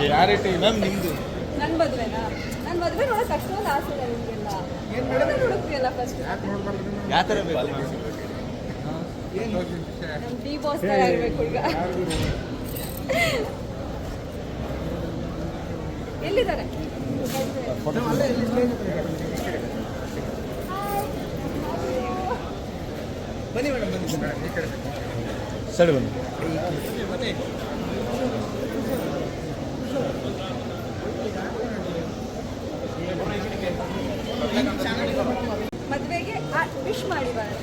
Clarity ma'am ನಿಮ್ದು? ನನ್ನ ಮದುವೆನಾ? ನನ್ನ ಮದುವೆ ನೋಡೋಕೆ ಅಷ್ಟೊಂದು ಆಸೆ ಇದೆ ನಿಮಗೆಲ್ಲ. ನೋಡೋದೇ ಹುಡುಕ್ತಿಯಲ್ಲ ಫಸ್ಟ್ ಯಾವ ಥರ ಬೇಕು ನಮ್ಮ ಡಿ ಬಾಸ್ ಥರ ಇರಬೇಕು ಈಗ. ಎಲ್ಲಿದ್ದಾರೆ? ಬನ್ನಿ ಮೇಡಮ್ ಬನ್ನಿ ಸರಿ ಬನ್ನಿ. ವಿಶ್ ಮಾಡಿ ಬರೋಣ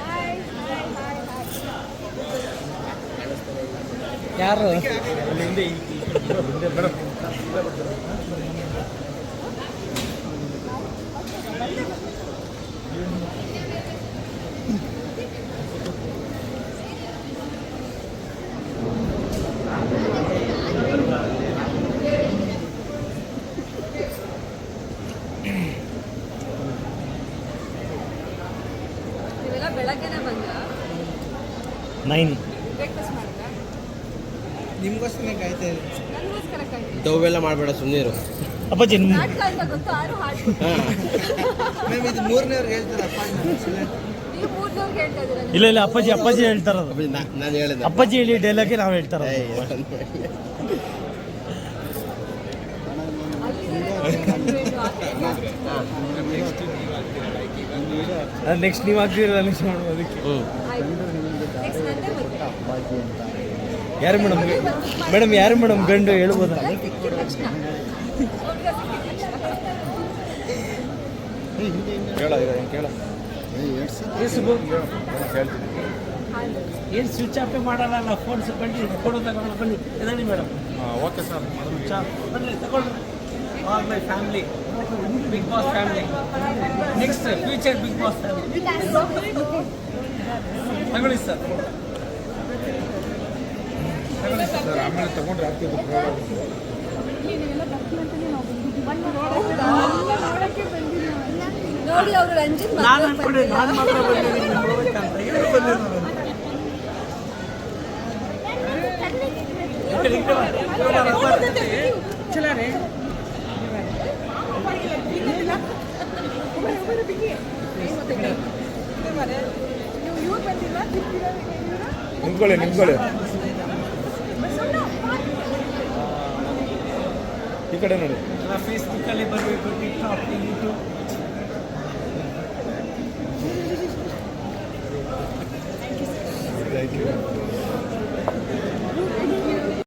ಹಾಯ್ ಹಾಯ್ ಹಾಯ್ ಹಾಯ್ ಯಾರು ಹಿಂದೆ ಮೇಡಮ್ ಬೆಳಗ್ಗೆನೆ ಬಂದ ನೈನ್ ಬ್ರೇಕ್ಫಾಸ್ಟ್ ನಿಮ್ಗೋಸ್ಕರ ಕಾಯ್ತಾ ನನಗೋಸ್ಕರ ಮಾಡಬೇಡ ಸುಮ್ಮನಿರು ಅಪ್ಪಾಜಿ ನಿಮ್ಮ- ನಾಟಕ ಅಂತ ಗೊತ್ತು? ಆರು ಹಾಡು. ಮ್ಯಾಮ್ ಇದು ಮೂರನೇವ್ರು ಹೇಳ್ತಾರೆ ಅಪ್ಪ ನೀವು ಮೂರ್ನವ್ರಿಗೆ ಹೇಳ್ತಾ ಇದ್ದೀರಾ? ಇಲ್ಲ ಇಲ್ಲ ಅಪ್ಪಾಜಿ ಅಪ್ಪಾಜಿ ಹೇಳ್ತಾರದು ನಾನು ಹೇಳಿದೆ ಅಪ್ಪಾಜಿ ಹೇಳಿ ಡೈಲಾಗೆ ನಾವು ಹೇಳ್ತಾರ ನೀವು ಆಗ್ತೀರಲ್ಲ ನೆಕ್ಸ್ಟ್ ಮಾಡೋದಕ್ಕೆ ಹ್ಞೂ ನೆಕ್ಸ್ಟ್ ನಂದೇ ಅದಕ್ಕೆ? ಯಾರು ಮೇಡಮ್? ಮೇಡಮ್ ಯಾರು ಮೇಡಮ್ ಗಂಡು ಹೇಳ್ಬೋದ? ಕೇಳ? ಕೇಳ ಏನು ಸ್ವಿಚ್ ಆಫೇ ಮಾಡಲ್ಲ ಫೋನ್ಸ್ ಬನ್ನಿ ಫೋನ್ ತಗೊಂಡು ಬನ್ನಿ. ಎದಳಿ ಮೇಡಮ್? ಓಕೆ ಸರ್ ಬನ್ನಿ ತಗೊಳ್ಳಿ. All my family Bigg Boss family next future Bigg Boss ತಗೊಳ್ಳಿ ಸರ್ ಸರ್ ಆಮೇಲೆ ತಗೊಂಡ್ರೆ ಆಗ್ತಿದ್ದು ನೋಡಿ ಅವರು ರಂಜಿತ್ ನಾನು ಅನ್ಕೊಂಡೆ ನಾನು ಮಾತ್ರ ಬಂದಿದ್ದೀನಿ ನೋಡ್ಬೇಕಂತ? ಚಲಾರೆ ನಿಂತ್ಕೊಳ್ಳಿ ನಿಂತ್ಕೊಳ್ಳಿ ಈ ಕಡೆ ನೋಡಿ. ಫೇಸ್ಬುಕ್ಕಲ್ಲಿ ಬರಬೇಕು ಟಿಕ್ಟಾಕ್ ಯೂಟ್ಯೂಬ್ ಥ್ಯಾಂಕ್ ಯು